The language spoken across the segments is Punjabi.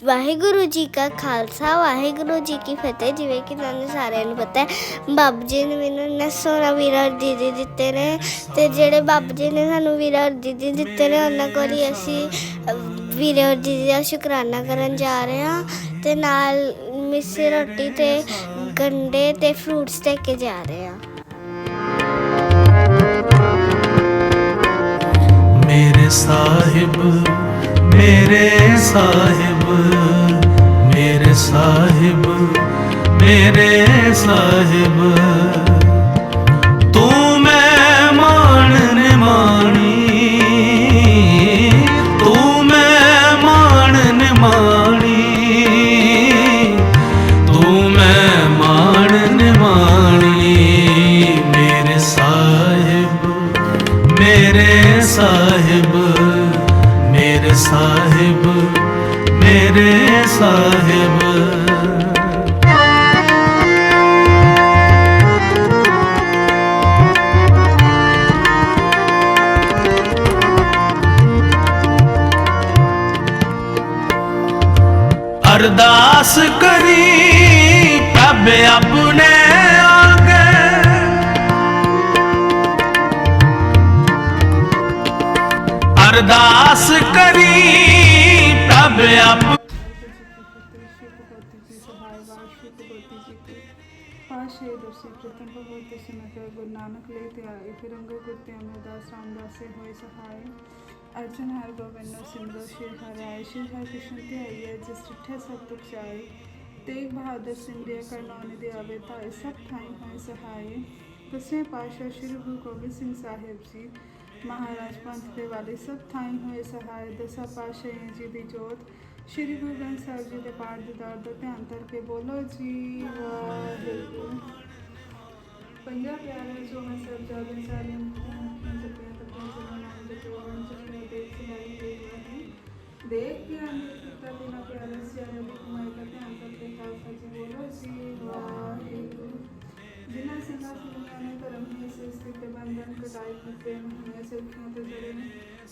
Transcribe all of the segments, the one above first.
ਵਾਹਿਗੁਰੂ ਜੀ ਕਾ ਖਾਲਸਾ ਵਾਹਿਗੁਰੂ ਜੀ ਕੀ ਫਤਿਹ। ਜਿਵੇਂ ਕਿ ਤੁਹਾਨੂੰ ਸਾਰਿਆਂ ਨੂੰ ਪਤਾ ਹੈ ਬਾਬਾ ਜੀ ਨੇ ਮੈਨੂੰ ਇੰਨਾ ਸੋਹਣਾ ਵੀਰਾ ਦੀਦੀ ਦਿੱਤੇ ਨੇ ਤੇ ਜਿਹੜੇ ਬਾਬਾ ਜੀ ਨੇ ਸਾਨੂੰ ਵੀਰਾ ਦੀਦੀ ਦਿੱਤੇ ਨੇ ਉਹਨਾਂ ਕੋਲ ਹੀ ਅਸੀਂ ਅਹ, ਵੀਰੇ ਦੀਦੀ ਦਾ ਸ਼ੁਕਰਾਨਾ ਕਰਨ ਜਾ ਰਹੇ ਹਾਂ ਤੇ ਨਾਲ ਮਿੱਸੀ ਰੋਟੀ ਤੇ ਗੰਡੇ ਤੇ ਫਰੂਟਸ ਲੈ ਕੇ ਜਾ ਰਹੇ ਹਾਂ। ਮੇਰੇ ਸਾਹਿਬ ਮੇਰੇ ਸਾਹਿਬ ਮੇਰੇ ਸਾਹਿਬ ਮੇਰੇ ਸਾਹਿਬ। ਅਰਦਾਸ ਕਰੀ, ਪ੍ਰਭ ਆਪਣੇ ਆਗੇ। ਅਰਦਾਸ ਕਰੀ, ਪ੍ਰਭ ਆਪ ਪਾਸ਼ੇ ਦਰਸੀ ਪ੍ਰਥਮ ਭਗਵਤ ਸਿਮਰ ਗੁਰੂ ਨਾਨਕ ਲੈ ਤੇ ਆਏ ਫਿਰ ਅੰਗ ਗੁਰਤੇ ਅਮਰਦਾਸ ਰਾਮਦਾਸੇ ਹੋਏ ਸਹਾਏ। ਅਰਜਨ ਹਰ ਗੋਬਿੰਦੋ ਸਿਮਰੋ ਸ਼੍ਰੀ ਹਰਿ ਆਏ ਸ਼੍ਰੀ ਹਰਿ ਕ੍ਰਿਸ਼ਨ ਤੇ ਆਈਏ ਜਿਸ ਠੇ ਸਭ ਤੁਖ ਜਾਏ ਤੇਗ ਬਹਾਦਰ ਸਿੰਘ ਦੇ ਕਰਨੌਨੇ ਦੇ ਆਵੇ ਤਾਂ ਇਹ ਸਭ ਠਾਈ ਹੋਏ ਸਹਾਏ ਦਸਵੇਂ ਪਾਤਸ਼ਾਹ ਸ਼੍ਰੀ ਗੁਰੂ ਗੋਬਿੰਦ ਸਿੰਘ ਸਾਹਿਬ ਜੀ, ਮਹਾਰਾਜ ਪੰਥ ਦੇ ਵਾਲੇ ਸਭ ਥਾਈ ਹੋਏ ਸਹਾਇ ਦਸਾਂ ਪਾਤਸ਼ਾਹੀਆਂ ਜੀ ਦੀ ਜੋਤ, ਸ਼੍ਰੀ ਗੁਰੂ ਗ੍ਰੰਥ ਸਾਹਿਬ ਜੀ ਦੇ ਪਾਠ ਦੇ ਦਰ ਦਾ ਧਿਆਨ ਕਰਕੇ ਬੋਲੋ ਜੀ, ਵਾਹਿਗੁਰੂ। ਪੰਜਾ ਪਿਆਰੇ ਜੋ ਮੈਂ ਸਭ ਜਾਦੇ ਸਾਰੇ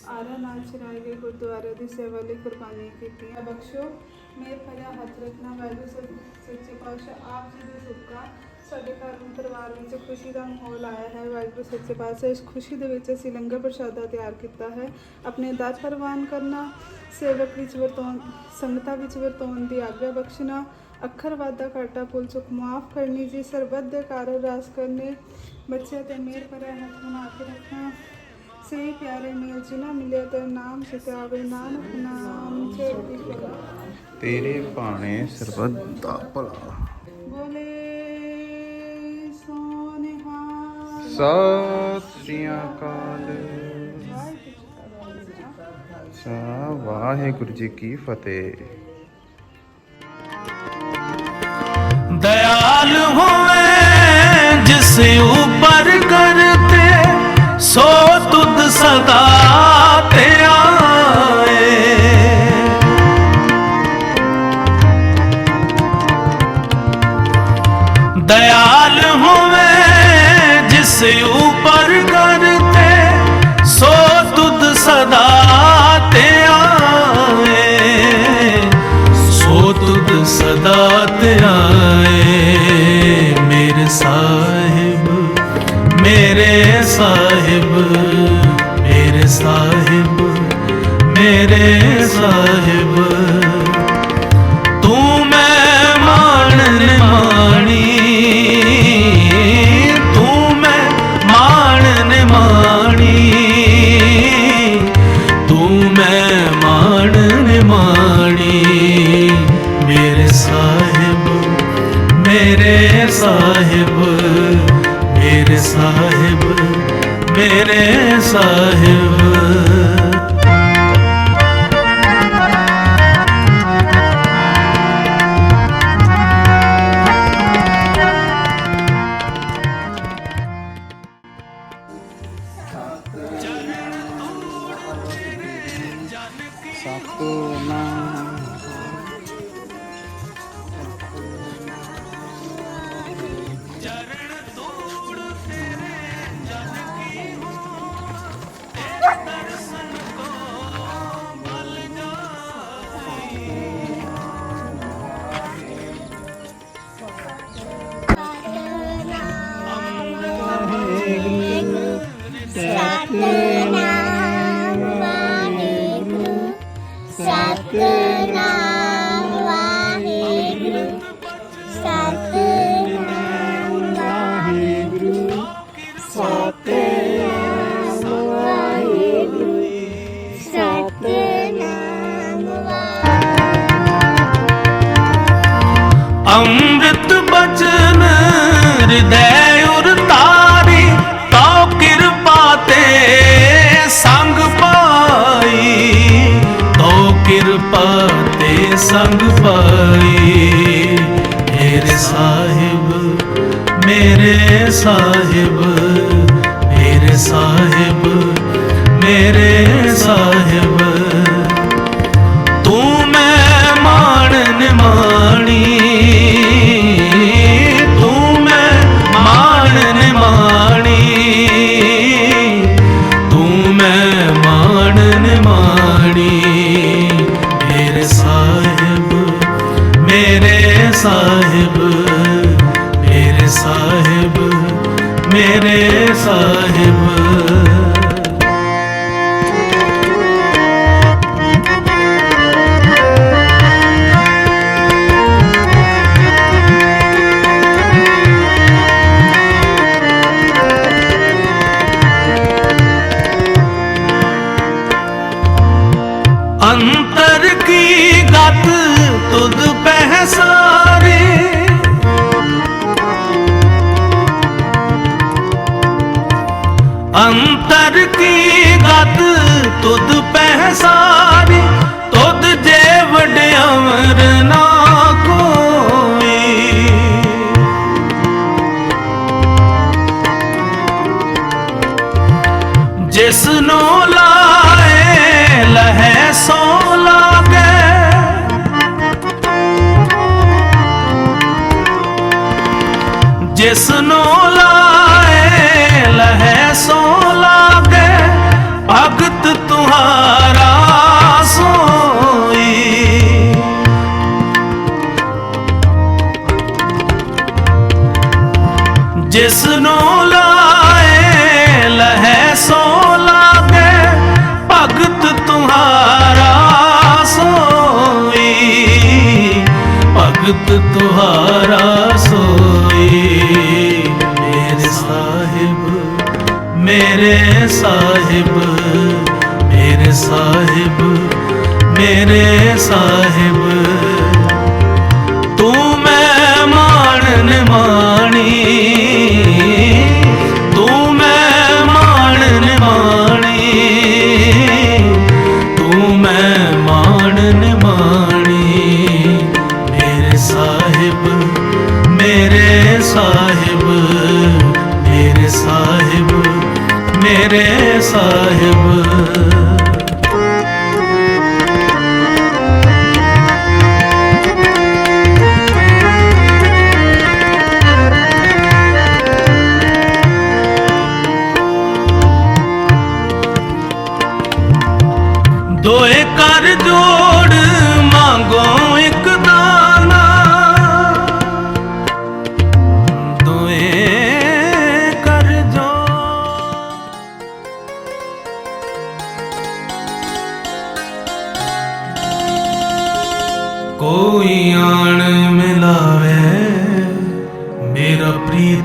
ਆਰਾ ਨਾਲ ਚਰਾਏ ਗਏ ਗੁਰਦੁਆਰੇ ਦੀ ਸੇਵਾ ਲਈ ਕੁਰਬਾਨੀਆਂ ਕੀਤੀਆਂ। ਬਖਸ਼ੋ ਮੇਰ ਭਰਿਆ ਹੱਥ ਰੱਖਣਾ, ਵਾਹਿਗੁਰੂ ਸੱਚ- ਸੱਚੇ ਪਾਤਸ਼ਾਹ, ਆਪ ਜੀ ਦੇ ਸੁੱਕਾ ਸਾਡੇ ਘਰ ਨੂੰ ਪਰਿਵਾਰ ਵਿੱਚ ਖੁਸ਼ੀ ਦਾ ਮਾਹੌਲ ਆਇਆ ਹੈ। ਵਾਹਿਗੁਰੂ ਸੱਚੇ ਪਾਤਸ਼ਾਹ, ਇਸ ਖੁਸ਼ੀ ਦੇ ਵਿੱਚ ਅਸੀਂ ਲੰਗਰ ਪ੍ਰਸ਼ਾਦਾ ਤਿਆਰ ਕੀਤਾ ਹੈ। ਆਪਣੇ ਦਰ ਪ੍ਰਵਾਨ ਕਰਨਾ, ਸੇਵਕ ਵਿੱਚ ਵਰਤੋਂ, ਸੰਗਤਾਂ ਵਿੱਚ ਵਰਤੋਂ ਦੀ ਆਗਿਆ ਬਖਸ਼ਣਾ, ਅੱਖਰ ਵਾਧਾ ਘਾਟਾ ਪੁੱਲ ਚੁੱਕ ਮਾਫ ਕਰਨੀ, ਜੀ ਸਰਬੱਤ ਦੇ ਕਾਰਜ ਰਾਸ ਕਰਨੇ, ਬੱਚਿਆਂ ਤੇ ਮੇਰ ਭਰਿਆ ਹੱਥ ਬਣਾ ਕੇ ਰੱਖਣਾ ਸੇ ਪਿਆਰੇ ਮਿਲ ਜਿਨਾ ਮਿਲੇ ਤੇ ਨਾਮ ਸਿਤਾਵੇ ਨਾਨਕ ਨਾਮ ਚੜ੍ਹਦੀ ਕਲਾ ਤੇਰੇ ਭਾਣੇ ਸਰਬਤ ਦਾ ਭਲਾ। ਬੋਲੇ ਸੋਨਿਹਾ ਸਤਿ ਸ੍ਰੀ ਅਕਾਲ। ਸਾ ਵਾਹਿਗੁਰੂ ਜੀ ਕੀ ਫਤਿਹ। ਦਇਆਲ ਹੋ ਤੁਧ ਸਦਾ ਮੇਰੇ ਸਾਹਿਬ ਮੇਰੇ ਸਾਹਿਬ ਮੇਰੇ ਸਾਹਿਬ ਮੇਰੇ ਸਾਹਿਬ। ਸਾਹਿਬ ਮੇਰੇ ਸਾਹਿਬ ਮੇਰੇ ਸਾਹਿਬ ਮੇਰੇ ਸਾਹਿਬ ਮੇਰੇ सा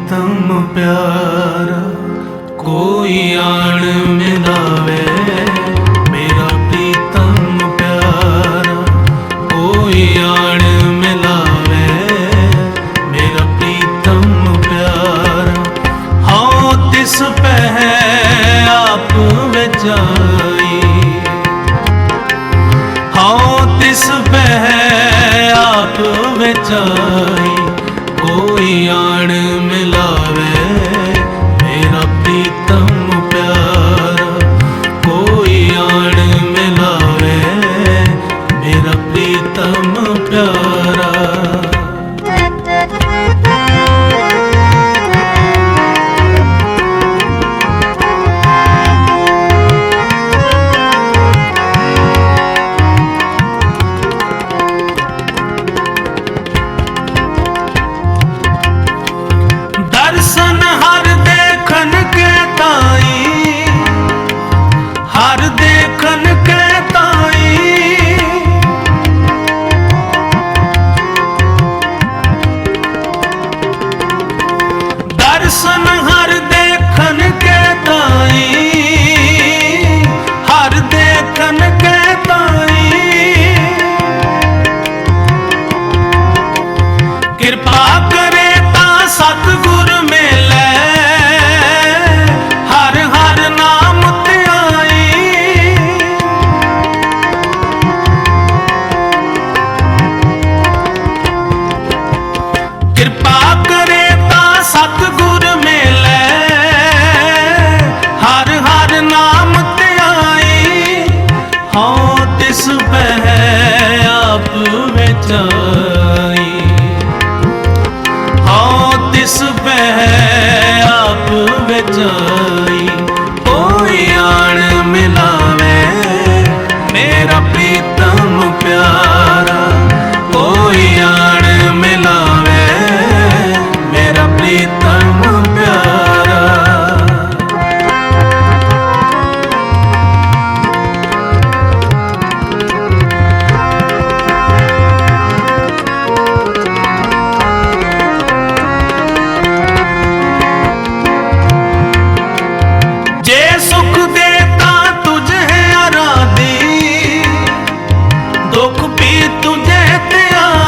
ਪ੍ਰੀਤਮ ਪਿਆਰਾ ਕੋਈ ਆਣ ਮਿਲਾਵੇ। மாறுதே. মায়া